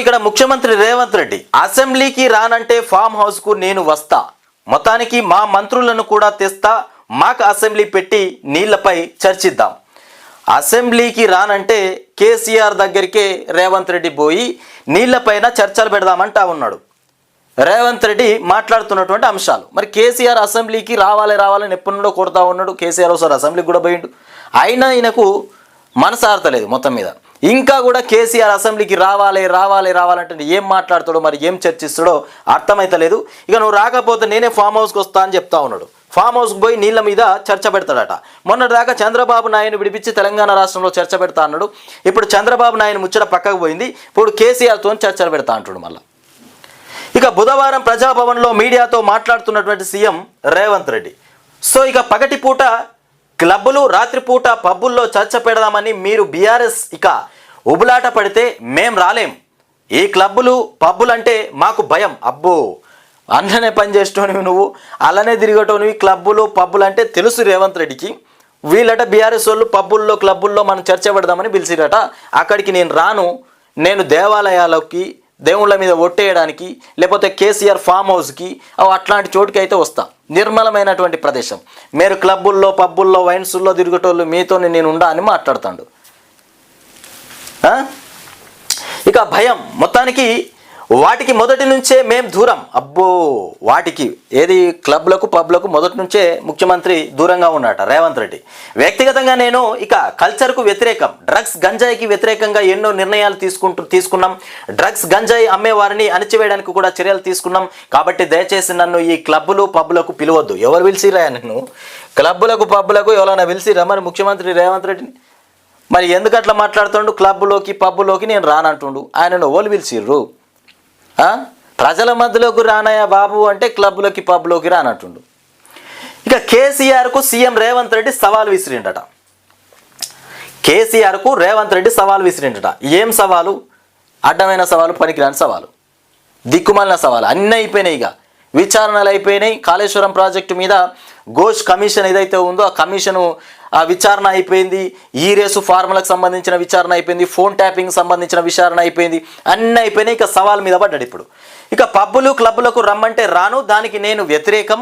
ఇక్కడ ముఖ్యమంత్రి రేవంత్ రెడ్డి అసెంబ్లీకి రానంటే ఫామ్ హౌస్కు నేను వస్తా. మొత్తానికి మా మంత్రులను కూడా తెస్తా మాకు అసెంబ్లీ పెట్టి నీళ్ళపై చర్చిద్దాం. అసెంబ్లీకి రానంటే కేసీఆర్ దగ్గరికే రేవంత్ రెడ్డి పోయి నీళ్ళపైన చర్చలు పెడదామంటా ఉన్నాడు. రేవంత్ రెడ్డి మాట్లాడుతున్నటువంటి అంశాలు. మరి కేసీఆర్ అసెంబ్లీకి రావాలి రావాలని ఎప్పటి నుండో కొడతా ఉన్నాడు. కేసీఆర్ ఒకసారి అసెంబ్లీకి కూడా పోయిండు. అయినా ఈయనకు మనసు మొత్తం మీద. ఇంకా కూడా కేసీఆర్ అసెంబ్లీకి రావాలి రావాలి రావాలంటే ఏం మాట్లాడతాడో మరి ఏం చర్చిస్తాడో అర్థమైతలేదు. ఇక నువ్వు రాకపోతే నేనే ఫామ్ హౌస్కి వస్తా అని చెప్తా ఉన్నాడు. ఫామ్ హౌస్కి పోయి నీళ్ళ మీద చర్చ పెడతాడట. మొన్నటిదాకా చంద్రబాబు నాయుడు విడిపించి తెలంగాణ రాష్ట్రంలో చర్చ పెడతా అన్నాడు. ఇప్పుడు చంద్రబాబు నాయుడు ముచ్చట పక్కకు పోయింది. ఇప్పుడు కేసీఆర్తో చర్చలు పెడతా అంటాడు మళ్ళీ. ఇక బుధవారం ప్రజాభవన్లో మీడియాతో మాట్లాడుతున్నటువంటి సీఎం రేవంత్ రెడ్డి. సో ఇక పగటిపూట క్లబ్బులు రాత్రిపూట పబ్బుల్లో చర్చ పెడదామని మీరు బీఆర్ఎస్ ఇక ఉబులాట పడితే మేం రాలేం. ఈ క్లబ్బులు పబ్బులు అంటే మాకు భయం. అబ్బో! అన్ననే పని చేసేటోనివి నువ్వు అలానే తిరిగేటోనివి క్లబ్బులు పబ్బులు అంటే తెలుసు రేవంత్ రెడ్డికి. వీళ్ళట బీఆర్ఎస్ వాళ్ళు పబ్బుల్లో క్లబ్బుల్లో మనం చర్చ పెడదామని పిలిచిరట. అక్కడికి నేను రాను. నేను దేవాలయాలకి దేవుళ్ళ మీద ఒట్టేయడానికి లేకపోతే కేసీఆర్ ఫామ్ హౌస్కి అవి అట్లాంటి చోటుకి అయితే వస్తాను నిర్మలమైనటువంటి ప్రదేశం. మీరు క్లబ్బుల్లో పబ్బుల్లో వైన్సుల్లో తిరిగేటోళ్ళు మీతోనే నేను ఉండా అని మాట్లాడతాడు. ఇక భయం. మొత్తానికి వాటికి మొదటి నుంచే మేం దూరం. అబ్బో వాటికి ఏది క్లబ్లకు పబ్లకు మొదటి నుంచే ముఖ్యమంత్రి దూరంగా ఉన్నట రేవంత్ రెడ్డి. వ్యక్తిగతంగా నేను ఇక కల్చర్కు వ్యతిరేకం డ్రగ్స్ గంజాయికి వ్యతిరేకంగా ఎన్నో నిర్ణయాలు తీసుకుంటూ తీసుకున్నాం. డ్రగ్స్ గంజాయి అమ్మే వారిని అణిచివేయడానికి కూడా చర్యలు తీసుకున్నాం. కాబట్టి దయచేసి నన్ను ఈ క్లబ్బులు పబ్లకు పిలవద్దు. ఎవరు పిలిచిరా నన్ను? క్లబ్బులకు పబ్బులకు ఎవరైనా పిలిచిరా మరి ముఖ్యమంత్రి రేవంత్ రెడ్డిని? మరి ఎందుకు అట్లా మాట్లాడుతుండు? క్లబ్లోకి పబ్బులోకి నేను రానంటుండు. ఆయనను ఓలు పిలిచిర్రు? ప్రజల మధ్యలోకి రానయ్య బాబు అంటే క్లబ్లోకి పబ్లోకి రానట్టుండు. ఇక కేసీఆర్కు సీఎం రేవంత్ రెడ్డి సవాల్ విసిరిండట. కేసీఆర్కు రేవంత్ రెడ్డి సవాల్ విసిరిండట. ఏం సవాలు? అడ్డమైన సవాలు పనికిరాని సవాలు. దిక్కుమాలిన సవాలు. అన్నీ అయిపోయినాయి ఇక. విచారణలు అయిపోయినాయి. కాళేశ్వరం ప్రాజెక్టు మీద ఘోష్ కమిషన్ ఏదైతే ఉందో ఆ కమిషను ఆ విచారణ అయిపోయింది. ఈ రేసు ఫార్ములకు సంబంధించిన విచారణ అయిపోయింది. ఫోన్ ట్యాపింగ్ సంబంధించిన విచారణ అయిపోయింది. అన్నీ అయిపోయినాయి. ఇక సవాల్ మీద పడ్డాడు ఇప్పుడు. ఇక పబ్బులు క్లబ్బులకు రమ్మంటే రాను. దానికి నేను వ్యతిరేకం.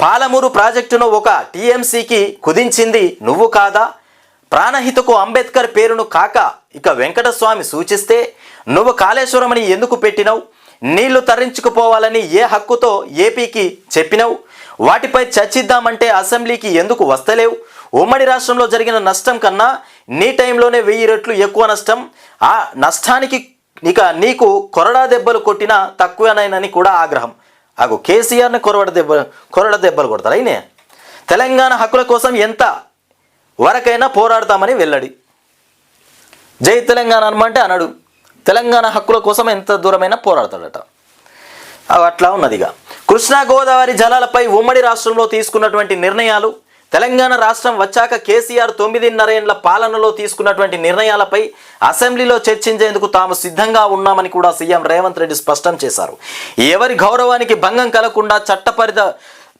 పాలమూరు ప్రాజెక్టును ఒక టీఎంసీకి కుదించింది నువ్వు కాదా? ప్రాణహితకు అంబేద్కర్ పేరును కాక ఇక వెంకటస్వామి సూచిస్తే నువ్వు కాళేశ్వరమని ఎందుకు పెట్టినవు? నీళ్ళు తరించుకుపోవాలని ఏ హక్కుతో ఏపీకి చెప్పినవు? వాటిపై చర్చిద్దామంటే అసెంబ్లీకి ఎందుకు వస్తలేవు? ఉమ్మడి రాష్ట్రంలో జరిగిన నష్టం కన్నా నీ టైంలోనే వెయ్యి రెట్లు ఎక్కువ నష్టం. ఆ నష్టానికి ఇక నీకు కొరడా దెబ్బలు కొట్టినా తక్కువనైనని కూడా ఆగ్రహం. అగు కేసీఆర్ని కొరడ దెబ్బ కొరడ దెబ్బలు కొడతారు అయినే? తెలంగాణ హక్కుల కోసం ఎంత వరకైనా పోరాడతామని వెళ్ళడి జై తెలంగాణ అనమంటే అనడు. తెలంగాణ హక్కుల కోసం ఎంత దూరమైనా పోరాడతాడట. అవి అట్లా ఉన్నది ఇక కృష్ణా గోదావరి జలాలపై ఉమ్మడి రాష్ట్రంలో తీసుకున్నటువంటి నిర్ణయాలు తెలంగాణ రాష్ట్రం వచ్చాక కేసీఆర్ తొమ్మిదిన్నరేండ్ల పాలనలో తీసుకున్నటువంటి నిర్ణయాలపై అసెంబ్లీలో చర్చించేందుకు తాము సిద్ధంగా ఉన్నామని కూడా సీఎం రేవంత్ రెడ్డి స్పష్టం చేశారు. ఎవరి గౌరవానికి భంగం కలగకుండా చట్టపరిధ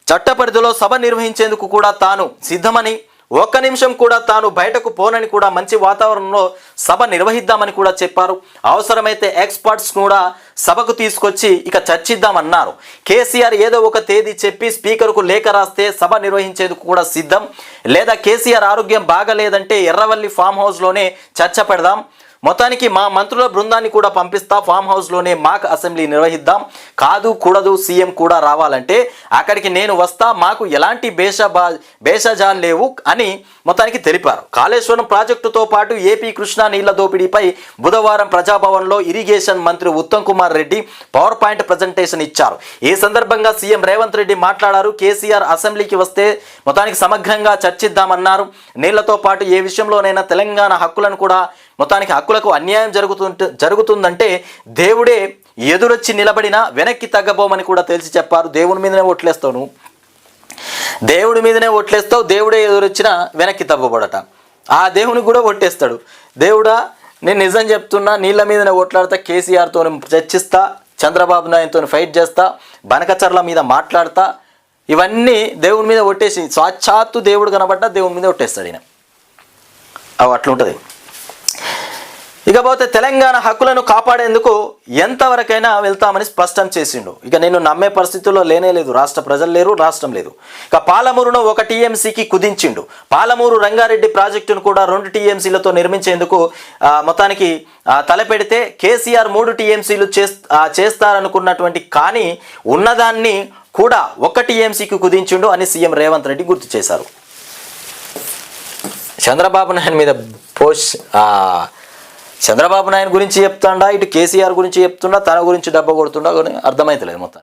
చట్టపరిధిలో సభ నిర్వహించేందుకు కూడా తాను సిద్ధమని ఒక్క నిమిషం కూడా తాను బయటకు పోనని కూడా మంచి వాతావరణంలో సభ నిర్వహిద్దామని కూడా చెప్పారు. అవసరమైతే ఎక్స్పర్ట్స్ కూడా సభకు తీసుకొచ్చి ఇక చర్చిద్దామన్నారు. కేసీఆర్ ఏదో ఒక తేదీ చెప్పి స్పీకర్కు లేఖ రాస్తే సభ నిర్వహించేందుకు కూడా సిద్ధం. లేదా కేసీఆర్ ఆరోగ్యం బాగలేదంటే ఎర్రవల్లి ఫామ్ హౌస్లోనే చర్చ పెడదాం. మొత్తానికి మా మంత్రుల బృందాన్ని కూడా పంపిస్తా ఫామ్ హౌస్లోనే మాక్ అసెంబ్లీ నిర్వహిద్దాం. కాదు కూడదు సీఎం కూడా రావాలంటే అక్కడికి నేను వస్తా మాకు ఎలాంటి బేషబా బేషజాన్ లేవు అని మొత్తానికి తెలిపారు. కాళేశ్వరం ప్రాజెక్టుతో పాటు ఏపీ కృష్ణా నీళ్ళ దోపిడీపై బుధవారం ప్రజాభవన్లో ఇరిగేషన్ మంత్రి Uttam Kumar Reddy power point presentation ఇచ్చారు. ఈ సందర్భంగా సీఎం రేవంత్ రెడ్డి మాట్లాడారు. కేసీఆర్ అసెంబ్లీకి వస్తే మొత్తానికి సమగ్రంగా చర్చిద్దామన్నారు. నీళ్ళతో పాటు ఏ విషయంలోనైనా తెలంగాణ హక్కులను కూడా మొత్తానికి హక్కులకు అన్యాయం జరుగుతుంట జరుగుతుందంటే దేవుడే ఎదురొచ్చి నిలబడినా వెనక్కి తగ్గబోమని కూడా తెలిసి చెప్పారు. దేవుని మీదనే ఓట్లేస్తాను దేవుడి మీదనే ఓట్లేస్తావు దేవుడే ఎదురొచ్చినా వెనక్కి తగ్గబడట. ఆ దేవుని కూడా ఓట్టేస్తాడు దేవుడా నేను నిజం చెప్తున్నా నీళ్ళ మీదనే ఓట్లాడతా కేసీఆర్తో చర్చిస్తా చంద్రబాబు నాయుడుతో ఫైట్ చేస్తా బనకచర్ల మీద మాట్లాడతా ఇవన్నీ దేవుని మీద ఒట్టేసి సాక్షాత్తు దేవుడు కనబడ్డా దేవుని మీద ఒట్టేస్తాడు ఈయన. అవి అట్లుంటుంది. ఇకపోతే తెలంగాణ హక్కులను కాపాడేందుకు ఎంతవరకైనా వెళ్తామని స్పష్టం చేసిండు. ఇక నేను నమ్మే పరిస్థితుల్లో లేనే లేదు. రాష్ట్ర ప్రజలు లేరు రాష్ట్రం లేదు. ఇక పాలమూరును ఒక టీఎంసీకి కుదించిండు. పాలమూరు రంగారెడ్డి ప్రాజెక్టును కూడా రెండు టీఎంసీలతో నిర్మించేందుకు మొత్తానికి తలపెడితే కేసీఆర్ మూడు టీఎంసీలు చేస్తారనుకున్నటువంటి కానీ ఉన్నదాన్ని కూడా ఒక టీఎంసీకి కుదించిండు అని సీఎం రేవంత్ రెడ్డి గుర్తు చేశారు. చంద్రబాబు నాయుడు మీద పోష్ చంద్రబాబు నాయుడు గురించి చెప్తాడా ఇటు కేసీఆర్ గురించి చెప్తుండా తన గురించి డబ్బా కొడుతుండా కానీ అర్థమైతలేదు మొత్తం.